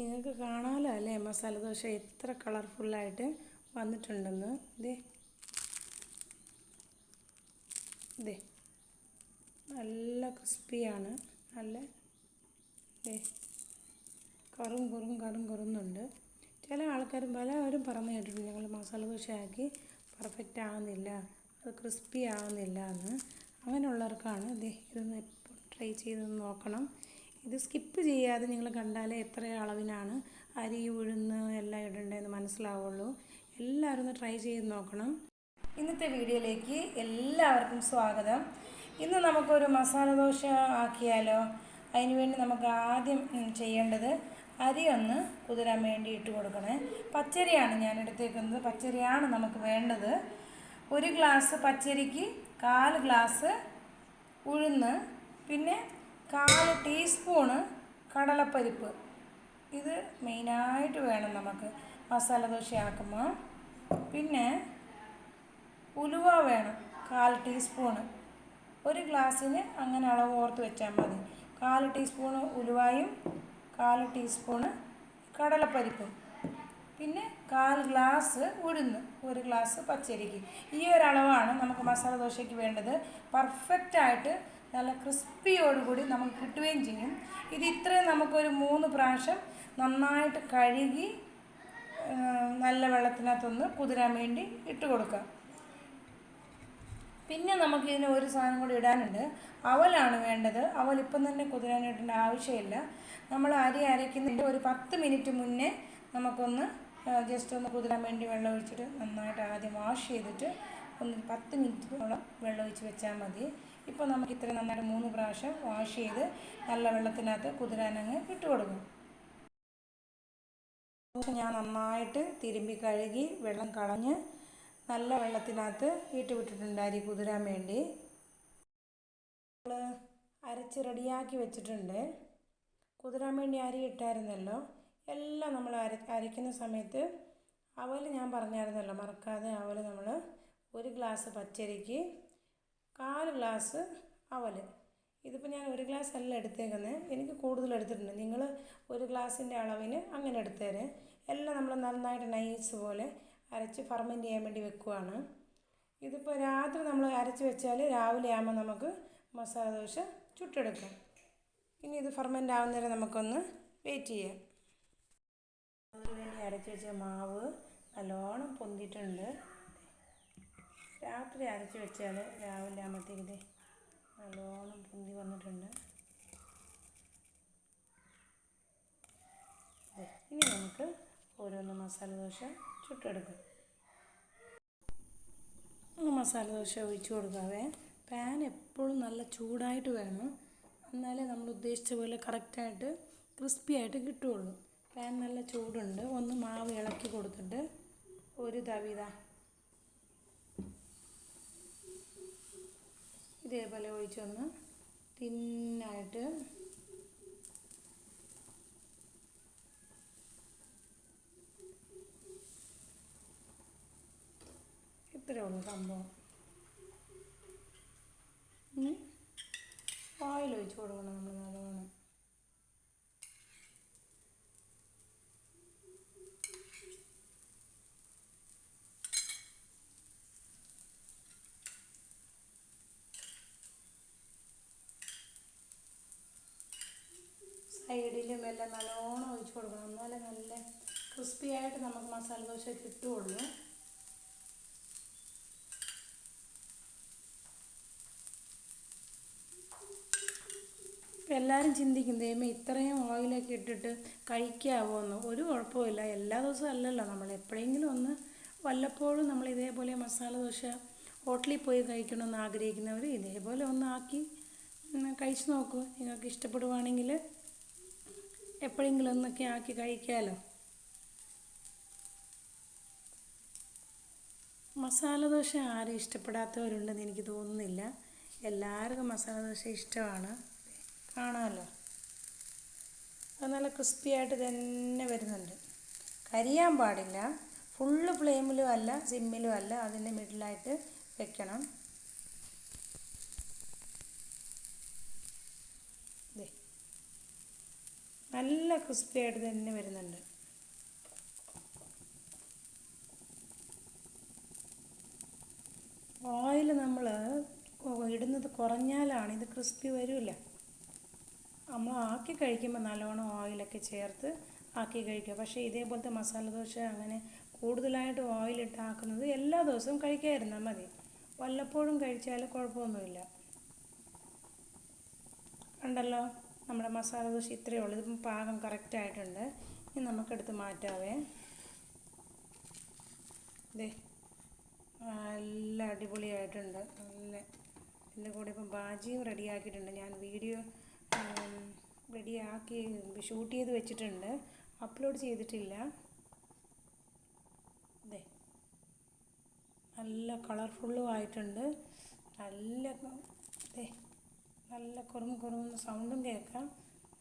നിങ്ങൾക്ക് കാണാമല്ലോ അല്ലേ മസാല ദോശ എത്ര കളർഫുള്ളായിട്ട് വന്നിട്ടുണ്ടെന്ന്? ഇതേ ഇതേ നല്ല ക്രിസ്പിയാണ്. നല്ല ദേ. കറും കുറും കറും കുറുന്നുണ്ട്. ചില ആൾക്കാരും പലവരും പറഞ്ഞു കേട്ടിട്ടുണ്ട് ഞങ്ങൾ മസാല ദോശയാക്കി പെർഫെക്റ്റ് ആവുന്നില്ല അത് ക്രിസ്പി ആവുന്നില്ല എന്ന്. അങ്ങനെയുള്ളവർക്കാണ് ദേ ഇതൊന്ന് ട്രൈ ചെയ്ത് നോക്കണം. ഇത് സ്കിപ്പ് ചെയ്യാതെ നിങ്ങൾ കണ്ടാലേ എത്ര അളവിനാണ് അരി ഉഴുന്ന് എല്ലാം ഇടേണ്ടതെന്ന് മനസ്സിലാവുള്ളൂ. എല്ലാവരും ഒന്ന് ട്രൈ ചെയ്ത് നോക്കണം. ഇന്നത്തെ വീഡിയോയിലേക്ക് എല്ലാവർക്കും സ്വാഗതം. ഇന്ന് നമുക്കൊരു മസാല ദോശ ആക്കിയാലോ? അതിനുവേണ്ടി നമുക്ക് ആദ്യം ചെയ്യേണ്ടത് അരി ഒന്ന് കുതിരാൻ വേണ്ടി ഇട്ട് കൊടുക്കണേ. പച്ചരിയാണ് ഞാൻ എടുത്തേക്കുന്നത്. പച്ചരിയാണ് നമുക്ക് വേണ്ടത്. ഒരു ഗ്ലാസ് പച്ചരിക്ക് കാൽ ഗ്ലാസ് ഉഴുന്ന് പിന്നെ കാൽ ടീസ്പൂണ് കടലപ്പരിപ്പ്. ഇത് മെയിനായിട്ട് വേണം നമുക്ക് മസാല ദോശ ആക്കുമ്പോൾ പിന്നെ ഉലുവ വേണം കാൽ ടീസ്പൂണ്. ഒരു ഗ്ലാസ്സിന് അങ്ങനെ അളവ് ഓർത്ത് വെച്ചാൽ മതി. കാൽ ടീസ്പൂണ് ഉലുവായും കാൽ ടീസ്പൂണ് കടലപ്പരിപ്പും. പിന്നെ കാൽ ഗ്ലാസ് ഉഴുന്ന് ഒരു ഗ്ലാസ് പച്ചരിക്ക്. ഈ ഒരു അളവാണ് നമുക്ക് മസാല ദോശയ്ക്ക് വേണ്ടത്. പെർഫെക്റ്റായിട്ട് നല്ല ക്രിസ്പിയോടുകൂടി നമുക്ക് കിട്ടുകയും ചെയ്യും. ഇത് ഇത്രയും നമുക്കൊരു മൂന്ന് പ്രാവശ്യം നന്നായിട്ട് കഴുകി നല്ല വെള്ളത്തിനകത്തൊന്ന് കുതിരാൻ വേണ്ടി ഇട്ട് കൊടുക്കാം. പിന്നെ നമുക്ക് ഇതിന് ഒരു സാധനം കൂടി ഇടാനുണ്ട്. അവലാണ് വേണ്ടത്. അവൽ ഇപ്പം തന്നെ കുതിരാനായിട്ടുണ്ട് ആവശ്യമില്ല. നമ്മൾ അരി അരയ്ക്കുന്നതിന്റെ ഒരു പത്ത് മിനിറ്റ് മുന്നേ നമുക്കൊന്ന് ജസ്റ്റ് ഒന്ന് കുതിരാൻ വേണ്ടി വെള്ളം ഒഴിച്ചിട്ട് നന്നായിട്ട് ആദ്യം വാഷ് ചെയ്തിട്ട് ഒന്ന് പത്ത് മിനിറ്റോളം വെള്ളം ഒഴിച്ച് വെച്ചാൽ മതി. ഇപ്പോൾ നമുക്ക് ഇത്ര നന്നായിട്ട് മൂന്ന് പ്രാവശ്യം വാഷ് ചെയ്ത് നല്ല വെള്ളത്തിനകത്ത് കുതിരാനങ്ങ് ഇട്ട് കൊടുക്കും. ഞാൻ നന്നായിട്ട് തിരുമ്പി കഴുകി വെള്ളം കളഞ്ഞ് നല്ല വെള്ളത്തിനകത്ത് ഇട്ട് വിട്ടിട്ടുണ്ട് അരി കുതിരാൻ വേണ്ടി. അരച്ച് റെഡിയാക്കി വെച്ചിട്ടുണ്ട്. കുതിരാൻ വേണ്ടി അരി ഇട്ടായിരുന്നല്ലോ. എല്ലാം നമ്മൾ അര അരയ്ക്കുന്ന സമയത്ത് അവൽ ഞാൻ പറഞ്ഞായിരുന്നല്ലോ മറക്കാതെ അവൽ നമ്മൾ ഒരു ഗ്ലാസ് പച്ചരിക്ക് കാൽ ഗ്ലാസ് അവൽ ഇതിപ്പോൾ ഞാൻ ഒരു ഗ്ലാസ് അല്ല എടുത്തേക്കുന്നത് എനിക്ക് കൂടുതൽ എടുത്തിട്ടുണ്ട്. നിങ്ങൾ ഒരു ഗ്ലാസിന്റെ അളവിന് അങ്ങനെ എടുത്തേരെ. എല്ലാം നമ്മൾ നന്നായിട്ട് നൈസ് പോലെ അരച്ച് ഫർമെന്റ് ചെയ്യാൻ വേണ്ടി വെക്കുവാണ്. ഇതിപ്പോൾ രാത്രി നമ്മൾ അരച്ച് വെച്ചാൽ രാവിലെ ആകുമ്പോൾ നമുക്ക് മസാല ദോശ ചുട്ടെടുക്കാം. ഇനി ഇത് ഫർമെന്റ് ആവുന്നവരെ നമുക്കൊന്ന് വെയിറ്റ് ചെയ്യാം. അതിന് വേണ്ടി അരച്ച് വെച്ച മാവ് നല്ലോണം പൊന്തിയിട്ടുണ്ട്. രാത്രി അരച്ച് വെച്ചാൽ രാവിലെ ആകുമ്പോഴത്തേക്ക് നല്ലോണം പൊന്തി വന്നിട്ടുണ്ട്. ഇനി നമുക്ക് ഓരോന്ന് മസാല ദോശ ചുട്ടെടുക്കാം. മസാല ദോശ ഒഴിച്ച് കൊടുക്കാവേ. പാൻ എപ്പോഴും നല്ല ചൂടായിട്ട് വേണം. എന്നാലേ നമ്മൾ ഉദ്ദേശിച്ച പോലെ കറക്റ്റായിട്ട് ക്രിസ്പി ആയിട്ട് കിട്ടുകയുള്ളൂ. പാൻ നല്ല ചൂടുണ്ട്. ഒന്ന് മാവ് ഇളക്കി കൊടുത്തിട്ട് ഒരു തവിത. ഇതേപോലെ ഒഴിച്ചൊന്ന് തിന്നായിട്ട് ഇത്രയേ ഉള്ളൂ സംഭവം. ഓയിൽ ഒഴിച്ച് കൊടുക്കണം നമ്മൾ നല്ലോണം. സൈഡിലും എല്ലാം നല്ലോണം ഒഴിച്ചു കൊടുക്കണം. എന്നാലേ നല്ല ക്രിസ്പി ആയിട്ട് നമുക്ക് മസാല ദോശ കിട്ടുകയുള്ളൂ എല്ലാവരും ചിന്തിക്കും ദൈവം ഇത്രയും ഓയിലൊക്കെ ഇട്ടിട്ട് കഴിക്കാവോ എന്ന് ഒരു കുഴപ്പമില്ല എല്ലാ ദിവസവും അല്ലല്ലോ നമ്മൾ എപ്പോഴെങ്കിലും ഒന്ന് വല്ലപ്പോഴും നമ്മൾ ഇതേപോലെ മസാല ദോശ ഹോട്ടലിൽ പോയി കഴിക്കണമെന്ന് ആഗ്രഹിക്കുന്നവർ ഇതേപോലെ ഒന്ന് ആക്കി കഴിച്ചു നോക്കൂ. നിങ്ങൾക്ക് ഇഷ്ടപ്പെടുവാണെങ്കിൽ എപ്പോഴെങ്കിലും ഒന്നൊക്കെ ആക്കി കഴിക്കാമല്ലോ മസാല ദോശ ആരും ഇഷ്ടപ്പെടാത്തവരുണ്ടെന്ന് എനിക്ക് തോന്നുന്നില്ല. എല്ലാവർക്കും മസാല ദോശ ഇഷ്ടമാണ്. കാണാമല്ലോ. അത് നല്ല ക്രിസ്പി ആയിട്ട് തന്നെ വരുന്നുണ്ട്. കരിയാൻ പാടില്ല. ഫുള്ള് ഫ്ലെയിമിലും അല്ല സിമ്മിലും അല്ല അതിന്റെ മിഡിലായിട്ട് വെക്കണം. നല്ല ക്രിസ്പി ആയിട്ട് തന്നെ വരുന്നുണ്ട്. ഓയിൽ നമ്മൾ ഇടുന്നത് കുറഞ്ഞാലാണ് ഇത് ക്രിസ്പി വരില്ല നമ്മൾ ആക്കി കഴിക്കുമ്പോൾ നല്ലോണം ഓയിലൊക്കെ ചേർത്ത് ആക്കി കഴിക്കുക. പക്ഷേ ഇതേപോലത്തെ മസാല ദോശ അങ്ങനെ കൂടുതലായിട്ട് ഓയിലിട്ട് ആക്കുന്നത് എല്ലാ ദിവസവും കഴിക്കാതിരുന്നാൽ മതി. വല്ലപ്പോഴും കഴിച്ചാൽ കുഴപ്പമൊന്നുമില്ല. കണ്ടല്ലോ? നമ്മുടെ മസാല ദോശ ഇത്രയേ ഉള്ളൂ. ഇതിപ്പം പാകം കറക്റ്റായിട്ടുണ്ട് ഇനി നമുക്കെടുത്ത് മാറ്റാവേ. ദേ നല്ല അടിപൊളിയായിട്ടുണ്ട്. നല്ല എന്റെ കൂടെ ഇപ്പം ബാജിയും റെഡിയാക്കിയിട്ടുണ്ട് ഞാൻ വീഡിയോ റെഡിയാക്കി ഷൂട്ട് ചെയ്ത് വെച്ചിട്ടുണ്ട്. അപ്ലോഡ് ചെയ്തിട്ടില്ല. അതെ നല്ല കളർഫുള്ളും ആയിട്ടുണ്ട്. നല്ല അതെ നല്ല കുറും കുറും സൗണ്ടും കേൾക്കാം.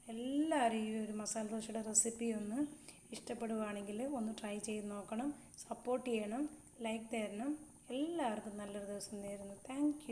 എല്ലാവരും ഈ ഒരു മസാല ദോശയുടെ റെസിപ്പി ഒന്ന് ഇഷ്ടപ്പെടുവാണെങ്കിൽ ഒന്ന് ട്രൈ ചെയ്ത് നോക്കണം. സപ്പോർട്ട് ചെയ്യണം ലൈക്ക് തരണം. എല്ലാവർക്കും നല്ലൊരു ദിവസം നേരുന്നു. താങ്ക്